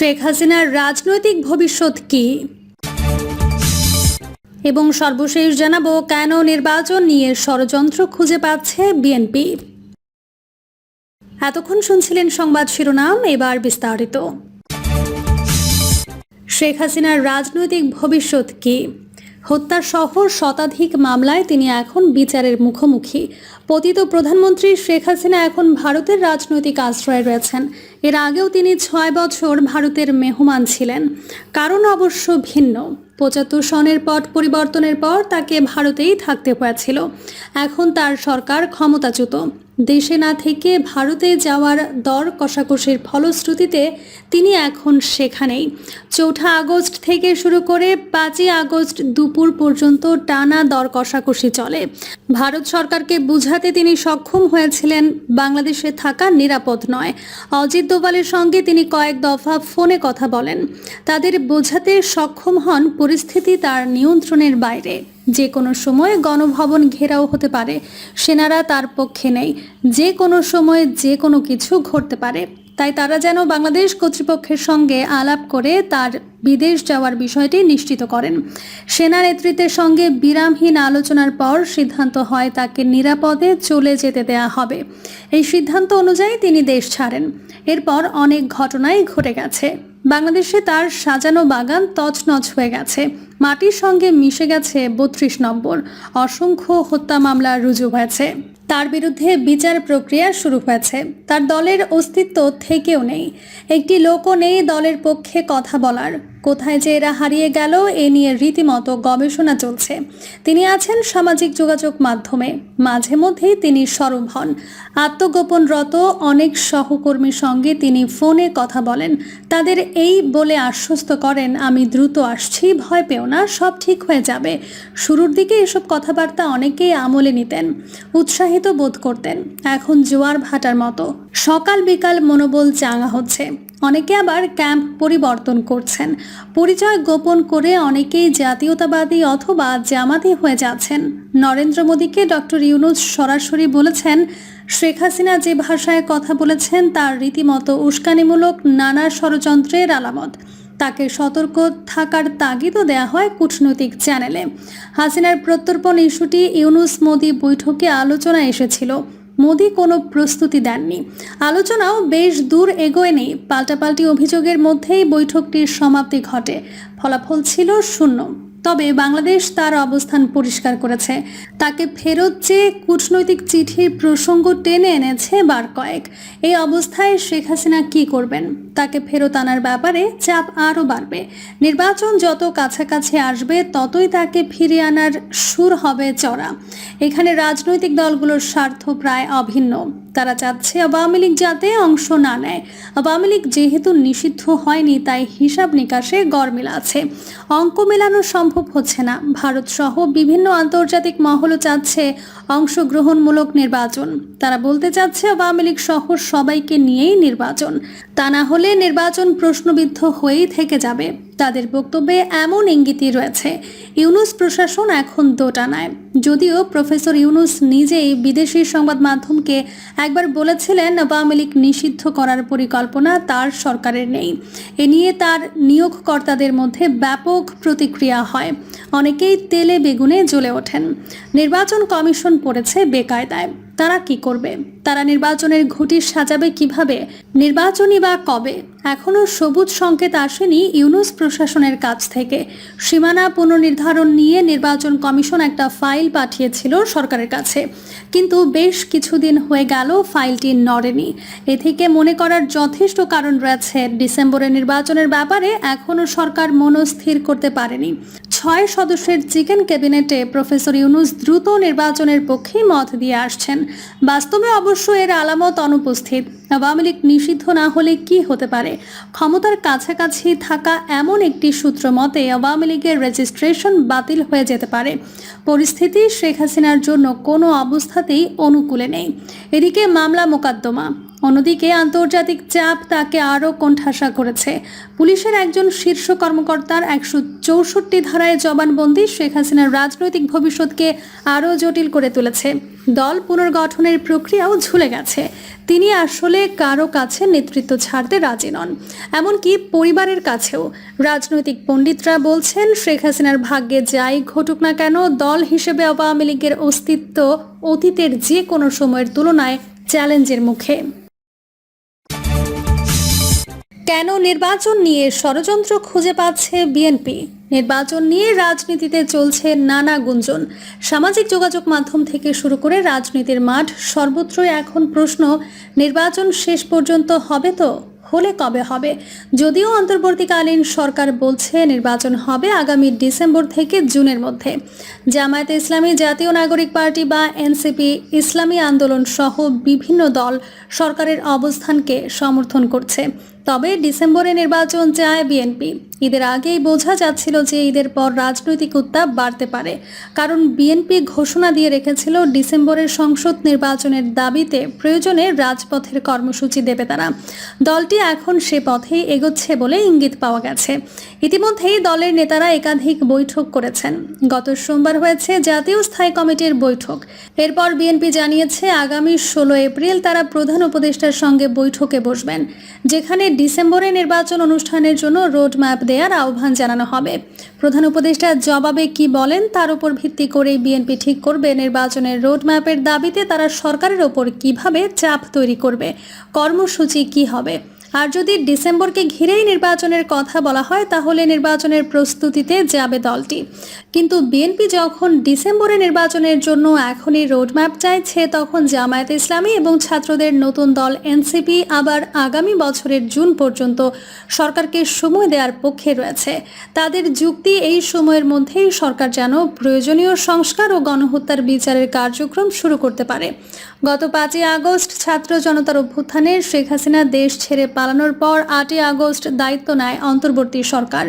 শেখ হাসিনার রাজনৈতিক ভবিষ্যৎ কি? এবং সর্বশেষ জানাব, কেন নির্বাচন নিয়ে ষড়যন্ত্র খুঁজে পাচ্ছে বিএনপি? এতক্ষণ শুনছিলেন সংবাদ শিরোনাম, এবার বিস্তারিত। শেখ হাসিনার রাজনৈতিক ভবিষ্যৎ কি? হত্যা সহ শতাধিক মামলায় তিনি এখন বিচারের মুখোমুখি। পতিত প্রধানমন্ত্রী শেখ হাসিনা এখন ভারতের রাজনৈতিক আশ্রয়ে রয়েছেন। এর আগেও তিনি ছয় বছর ভারতের মেহমান ছিলেন। কারণ অবশ্য ভিন্ন। পঁচাত্তর সনের পট পরিবর্তনের পর তাকে ভারতেই থাকতে হয়েছিল। এখন তার সরকার ক্ষমতাচ্যুত। দেশে না থেকে ভারতে যাওয়ার দর কষাকষির ফলশ্রুতিতে তিনি এখন সেখানেই। চৌঠা আগস্ট থেকে শুরু করে পাঁচই আগস্ট দুপুর পর্যন্ত টানা দর কষাকষি চলে। ভারত সরকারকে বুঝাতে তিনি সক্ষম হয়েছিলেন, বাংলাদেশে থাকা নিরাপদ নয়। অজিত দোভালের সঙ্গে তিনি কয়েক দফা ফোনে কথা বলেন। তাদের বোঝাতে সক্ষম হন পরিস্থিতি তার নিয়ন্ত্রণের বাইরে। যে কোনো সময় গণভবন ঘেরাও হতে পারে। সেনারা তার পক্ষে নেই। যে কোনো সময় যে কোনো কিছু ঘটতে পারে। তাই তারা যেন বাংলাদেশ কর্তৃপক্ষের সঙ্গে আলাপ করে তার বিদেশ যাওয়ার বিষয়টি নিশ্চিত করেন। সেনা নেতৃত্বের সঙ্গে বিরামহীন আলোচনার পর সিদ্ধান্ত হয় তাকে নিরাপদে চলে যেতে দেয়া হবে। এই সিদ্ধান্ত অনুযায়ী তিনি দেশ ছাড়েন। এরপর অনেক ঘটনাই ঘটে গেছে। বাংলাদেশে তার সাজানো বাগান তছনছ হয়ে গেছে। মাটির সঙ্গে মিশে গেছে বত্রিশ নম্বর। অসংখ্য হত্যা মামলা রুজু হয়েছে। তার বিরুদ্ধে বিচার প্রক্রিয়া শুরু হয়েছে। তার দলের অস্তিত্ব থেকেও নেই। একটি লোকও নেই দলের পক্ষে কথা বলার। কোথায় যে এরা হারিয়ে গেল, এ নিয়ে রীতিমতো গবেষণা চলছে। তিনি আছেন সামাজিক যোগাযোগ মাধ্যমে। মাঝে মধ্যেই তিনি সরব হন। আত্মগোপনরত অনেক সহকর্মীর সঙ্গে তিনি ফোনে কথা বলেন। তাদের এই বলে আশ্বস্ত করেন, আমি দ্রুত আসছি, ভয় পেও না সব ঠিক হয়ে যাবে। শুরুর দিকে এসব কথাবার্তা অনেকেই আমলে নিতেন, উৎসাহিত বোধ করতেন। এখন জোয়ার ভাটার মতো। সকাল বিকাল মনোবল চাঙা হচ্ছে। অনেকে আবার ক্যাম্প পরিবর্তন করছেন। পরিচয় গোপন করে অনেকেই জাতীয়তাবাদী অথবা জামাতি হয়ে যাচ্ছেন। নরেন্দ্র মোদীকে ডক্টর ইউনুস সরাসরি বলেছেন, শেখ হাসিনা যে ভাষায় কথা বলেছেন, তার রীতিমতো উস্কানিমূলক নানা ষড়যন্ত্রের আলামত। তাকে সতর্ক থাকার তাগিদও দেয়া হয় কূটনৈতিক চ্যানেলে। হাসিনার প্রত্যর্পণ ইস্যুটি ইউনুস মোদি বৈঠকে আলোচনা এসেছিল। মোদি কোনো প্রস্তুতি দেননি। আলোচনাও বেশ দূর এগোয়নি পাল্টাপাল্টি অভিযোগের মধ্যেই বৈঠকটির সমাপ্তি ঘটে। ফলাফল ছিল শূন্য। তবে বাংলাদেশ তার অবস্থান পরিষ্কার করেছে। তাকে ফেরত চেয়ে কূটনৈতিক চিঠির প্রসঙ্গ টেনে এনেছে বার কয়েক। এই অবস্থায় শেখ হাসিনা কি করবেন? তাকে ফেরত আনার ব্যাপারে চাপ আরও বাড়বে। নির্বাচন যত কাছাকাছি আসবে, ততই তাকে ফিরিয়ে আনার সুর হবে চড়া। এখানে রাজনৈতিক দলগুলোর স্বার্থ প্রায় অভিন্ন। তারা চাচ্ছে আওয়ামী লীগ যাতে অংশ না নেয়। আওয়ামী লীগ যেহেতু নিষিদ্ধ হয়নি, তাই হিসাব নিকাশে গড়মিল আছে। অঙ্ক মেলানো সম্ভব হচ্ছে না। ভারত সহ বিভিন্ন আন্তর্জাতিক মহলও চাচ্ছে অংশগ্রহণমূলক নির্বাচন। তারা বলতে চাচ্ছে আওয়ামী লীগ সহ সবাইকে নিয়েই নির্বাচন। তা না হলে নির্বাচন প্রশ্নবিদ্ধ হয়েই থেকে যাবে। তাদের বক্তব্যে এমন ইঙ্গিতই রয়েছে, ইউনুস প্রশাসন এখন দোটানায়। যদিও প্রফেসর ইউনুস নিজেই বিদেশি সংবাদ মাধ্যমকে একবার বলেছিলেন আওয়ামী লীগ নিষিদ্ধ করার পরিকল্পনা তার সরকারের নেই। এ নিয়ে তার নিয়োগকর্তাদের মধ্যে ব্যাপক প্রতিক্রিয়া হয়। অনেকেই তেলে বেগুনে জ্বলে ওঠেন। নির্বাচন কমিশন পড়েছে বেকায়দায়। তারা কি করবে? তারা নির্বাচনের ঘুটি সাজাবে কীভাবে? নির্বাচনী বা কবে? এখনও সবুজ সংকেত আসেনি ইউনুস প্রশাসনের কাছ থেকে। সীমানা পুনর্নির্ধারণ নিয়ে নির্বাচন কমিশন একটা ফাইল পাঠিয়েছিল সরকারের কাছে। কিন্তু বেশ কিছুদিন হয়ে গেল ফাইলটি নড়েনি। এ থেকে মনে করার যথেষ্ট কারণ রয়েছে। ডিসেম্বরে নির্বাচনের ব্যাপারে এখনও সরকার মনস্থির করতে পারেনি। ছয় সদস্যের চিকেন ক্যাবিনেটে প্রফেসর ইউনুস দ্রুত নির্বাচনের পক্ষেই মত দিয়ে আসছেন। বাস্তবে অবশ্য এর আলামত অনুপস্থিত। আওয়ামী লীগ নিষিদ্ধ না হলে কি হতে পারে? ক্ষমতার কাছাকাছি থাকা এমন একটি সূত্র মতে আওয়ামী লীগের রেজিস্ট্রেশন বাতিল হয়ে যেতে পারে। পরিস্থিতি শেখ হাসিনার জন্য কোনো অবস্থাতেই অনুকূলে নেই। এদিকে মামলা মোকদ্দমা। অন্যদিকে আন্তর্জাতিক চাপ তাকে আরও কোণঠাসা করেছে। পুলিশের একজন শীর্ষ কর্মকর্তার একশো চৌষট্টি ধারায় জবানবন্দি শেখ হাসিনার রাজনৈতিক ভবিষ্যৎকে আরও জটিল করে তুলেছে। দল পুনর্গঠনের প্রক্রিয়াও ঝুলে গেছে। তিনি আসলে কারও কাছে নেতৃত্ব ছাড়তে রাজি নন। এমনকি পরিবারের কাছেও। রাজনৈতিক পণ্ডিতরা বলছেন, শেখ হাসিনার ভাগ্যে যাই ঘটুক না কেন, দল হিসেবে আওয়ামী লীগের অস্তিত্ব অতীতের যে কোনো সময়ের তুলনায় চ্যালেঞ্জের মুখে। কেন নির্বাচন নিয়ে ষড়যন্ত্র খুঁজে পাচ্ছে বিএনপি? নির্বাচন নিয়ে রাজনীতিতে চলছে নানা গুঞ্জন। সামাজিক যোগাযোগ মাধ্যম থেকে শুরু করে রাজনীতির মাঠ, সর্বত্রই এখন প্রশ্ন, নির্বাচন শেষ পর্যন্ত হবে তো? হলে কবে হবে? যদিও অন্তর্বর্তীকালীন সরকার বলছে নির্বাচন হবে আগামী ডিসেম্বর থেকে জুনের মধ্যে। জামায়াতে ইসলামী জাতীয় নাগরিক পার্টি বা এনসিপি, ইসলামী আন্দোলন সহ বিভিন্ন দল সরকারের অবস্থানকে সমর্থন করছে। তবে ডিসেম্বরে নির্বাচন চায় বিএনপি। ঈদের আগেই বোঝা যাচ্ছিল যে ঈদের পর রাজনৈতিক উত্তাপ বাড়তে পারে। কারণ বিএনপি ঘোষণা দিয়ে রেখেছিল ডিসেম্বরের সংসদ নির্বাচনের দাবিতে প্রয়োজনে রাজপথের কর্মসূচি দেবে তারা। দলটি এখন সে পথেই এগোচ্ছে বলে ইঙ্গিত পাওয়া গেছে। ইতিমধ্যেই দলের নেতারা একাধিক বৈঠক করেছেন। গত সোমবার হয়েছে জাতীয় স্থায়ী কমিটির বৈঠক। এরপর বিএনপি জানিয়েছে, আগামী ষোলো এপ্রিল তারা প্রধান উপদেষ্টার সঙ্গে বৈঠকে বসবেন, যেখানে ডিসেম্বরে নির্বাচন অনুষ্ঠানের জন্য রোড ম্যাপ দেওয়ার আহ্বান জানানো হবে। প্রধান উপদেষ্টা জবাবে কি বলেন, তার উপর ভিত্তি করেই বিএনপি ঠিক করবে নির্বাচনের রোড ম্যাপের দাবিতে তারা সরকারের ওপর কীভাবে চাপ তৈরি করবে, কর্মসূচি কি হবে? আর যদি ডিসেম্বরকে ঘিরেই নির্বাচনের কথা বলা হয়, তাহলে নির্বাচনের প্রস্তুতিতে যাবে দলটি। কিন্তু বিএনপি যখন ডিসেম্বরে নির্বাচনের জন্য এখনই রোডম্যাপ চাইছে, তখন জামায়াত ইসলামী এবং ছাত্রদের নতুন দল এনসিপি আবার আগামী বছরের জুন পর্যন্ত সরকারকে সময় দেওয়ার পক্ষে রয়েছে। তাদের যুক্তি এই সময়ের মধ্যেই সরকার যেন প্রয়োজনীয় সংস্কার ও গণহত্যার বিচারের কার্যক্রম শুরু করতে পারে। গত পাঁচই আগস্ট ছাত্র জনতার অভ্যুত্থানে শেখ হাসিনা দেশ ছেড়ে পালানোর পর আটই আগস্ট দায়িত্ব নেয় অন্তর্বর্তী সরকার।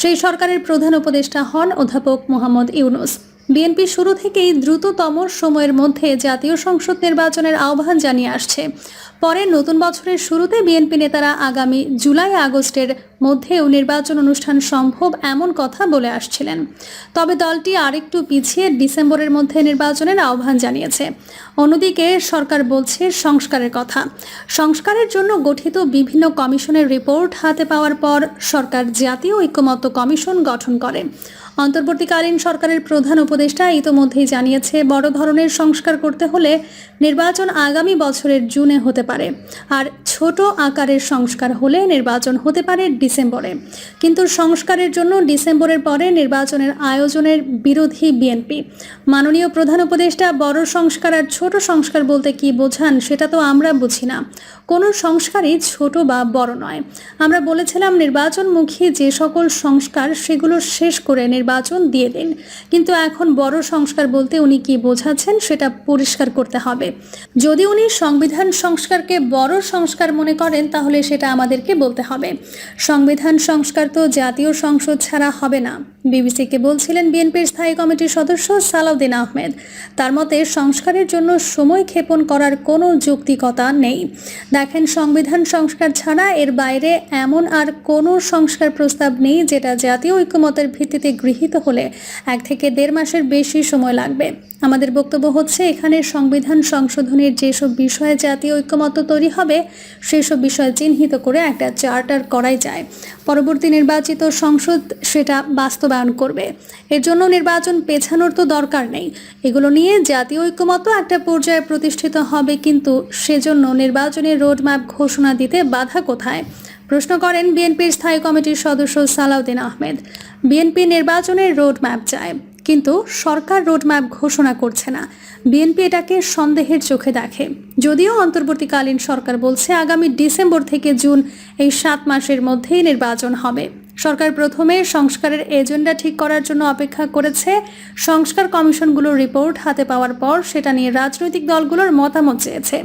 সেই সরকারের প্রধান উপদেষ্টা হন অধ্যাপক মোহাম্মদ ইউনুস। বিএনপি শুরু থেকেই দ্রুততম সময়ের মধ্যে জাতীয় সংসদ নির্বাচনের আহ্বান জানিয়ে আসছে। পরে নতুন বছরের শুরুতে বিএনপি নেতারা আগামী জুলাই, আগস্টের মধ্যেও নির্বাচন অনুষ্ঠান সম্ভব এমন কথা বলে আসছিলেন। তবে দলটি আরেকটু পিছিয়ে ডিসেম্বরের মধ্যে নির্বাচনের আহ্বান জানিয়েছে। অন্যদিকে সরকার বলছে সংস্কারের কথা। সংস্কারের জন্য গঠিত বিভিন্ন কমিশনের রিপোর্ট হাতে পাওয়ার পর সরকার জাতীয় ঐক্যমত্য কমিশন গঠন করে। অন্তর্বর্তীকালীন সরকারের প্রধান উপদেষ্টা ইতোমধ্যেই জানিয়েছে, বড় ধরনের সংস্কার করতে হলে নির্বাচন আগামী বছরের জুনে হতে পারে। আর ছোট আকারের সংস্কার হলে নির্বাচন হতে পারে ডিসেম্বরে। কিন্তু সংস্কারের জন্য ডিসেম্বরের পরে নির্বাচনের আয়োজনের বিরোধী বিএনপি। মাননীয় প্রধান উপদেষ্টা, বড় সংস্কার আর ছোট সংস্কার বলতে কি বোঝান সেটা তো আমরা বুঝি না। কোনো সংস্কারই ছোট বা বড় নয়। আমরা বলেছিলাম, নির্বাচনমুখী যে সকল সংস্কার সেগুলো শেষ করে নির্বাচন দিয়ে দিন। কিন্তু এখন বড় সংস্কার বলতে উনি কি বোঝাচ্ছেন সেটা পরিষ্কার করতে হবে। যদি উনি সংবিধান সংস্কারকে বড় সংস্কার মনে করেন তাহলে সেটা আমাদেরকে বলতে হবে। সংবিধান সংস্কার তো জাতীয় সংসদ ছাড়া হবে না। বিবিসিকে বলছিলেন বিএনপির স্থায়ী কমিটির সদস্য সালাউদ্দিন আহমেদ। তার মতে সংস্কারের জন্য সময় ক্ষেপণ করার কোনো যৌক্তিকতা নেই। দেখেন সংবিধান সংস্কার ছাড়া এর বাইরে এমন আর কোনো সংস্কার প্রস্তাব নেই যেটা জাতীয় ঐক্যমতের ভিত্তিতে গৃহীত হলে এক থেকে দেড় মাসের বেশি সময় লাগবে। আমাদের বক্তব্য হচ্ছে, এখানে সংবিধান সংশোধনের যেসব বিষয়ে জাতীয় ঐক্যমত্য তৈরি হবে, সেসব বিষয় চিহ্নিত করে একটা চার্টার করাই যায়। পরবর্তী নির্বাচিত সংসদ সেটা বাস্তবায়ন করবে। এর জন্য নির্বাচন পেছানোর তো দরকার নেই। এগুলো নিয়ে জাতীয় ঐক্যমত্য একটা পর্যায়ে প্রতিষ্ঠিত হবে, কিন্তু সেজন্য নির্বাচনের রোডম্যাপ ঘোষণা দিতে বাধা কোথায়? প্রশ্ন করেন বিএনপির স্থায়ী কমিটির সদস্য সালাউদ্দিন আহমেদ। বিএনপি নির্বাচনের রোডম্যাপ চায়, কিন্তু সরকার রোডম্যাপ ঘোষণা করছে না। বিএনপি এটাকে সন্দেহের চোখে দেখে। যদিও অন্তর্বর্তীকালীন সরকার বলছে আগামী ডিসেম্বর থেকে জুন এই সাত মাসের মধ্যেই নির্বাচন হবে। সরকার প্রথমে সংস্কারের এজেন্ডা ঠিক করার জন্য অপেক্ষা করেছে। সংস্কার কমিশনগুলোর রিপোর্ট হাতে পাওয়ার পর সেটা নিয়ে রাজনৈতিক দলগুলোর মতামত চেয়েছে।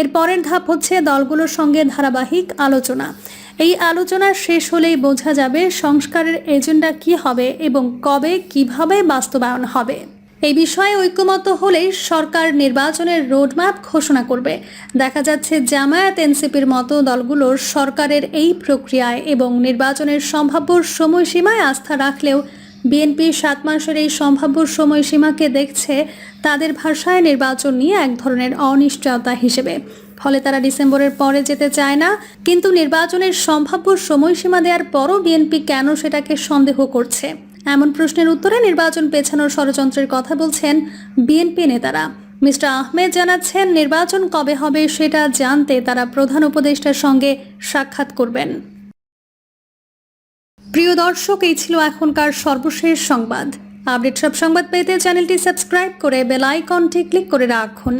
এর পরের ধাপ হচ্ছে দলগুলোর সঙ্গে ধারাবাহিক আলোচনা। এই আলোচনা শেষ হলেই বোঝা যাবে সংস্কারের এজেন্ডা কি হবে এবং কবে, কীভাবে বাস্তবায়ন হবে। এই বিষয়ে ঐক্যমত হলেই সরকার নির্বাচনের রোডম্যাপ ঘোষণা করবে। দেখা যাচ্ছে জামায়াত এনসিপির মতো দলগুলোর সরকারের এই প্রক্রিয়ায় এবং নির্বাচনের সম্ভাব্য সময়সীমায় আস্থা রাখলেও বিএনপি সাত মাসের এই সম্ভাব্য সময়সীমাকে দেখছে তাদের ভাষায় নির্বাচন নিয়ে এক ধরনের অনিশ্চয়তা হিসেবে। ফলে তারা ডিসেম্বরের পরে যেতে চায় না, কিন্তু নির্বাচনের সম্ভাব্য সময়সীমা দেওয়ার পরও বিএনপি কেন সেটাকে সন্দেহ করছে? এমন প্রশ্নের উত্তরে নির্বাচন পেছানোর ষড়যন্ত্রের কথা বলছেন বিএনপি নেতারা। মিস্টার আহমেদ জানাচ্ছেন, নির্বাচন কবে হবে সেটা জানতে তারা প্রধান উপদেষ্টার সঙ্গে সাক্ষাৎ করবেন। প্রিয় দর্শক, এই ছিল এখনকার সর্বশেষ সংবাদ। আপডেট সব সংবাদ পেতে চ্যানেলটি সাবস্ক্রাইব করে বেল আইকনটি ক্লিক করে রাখুন।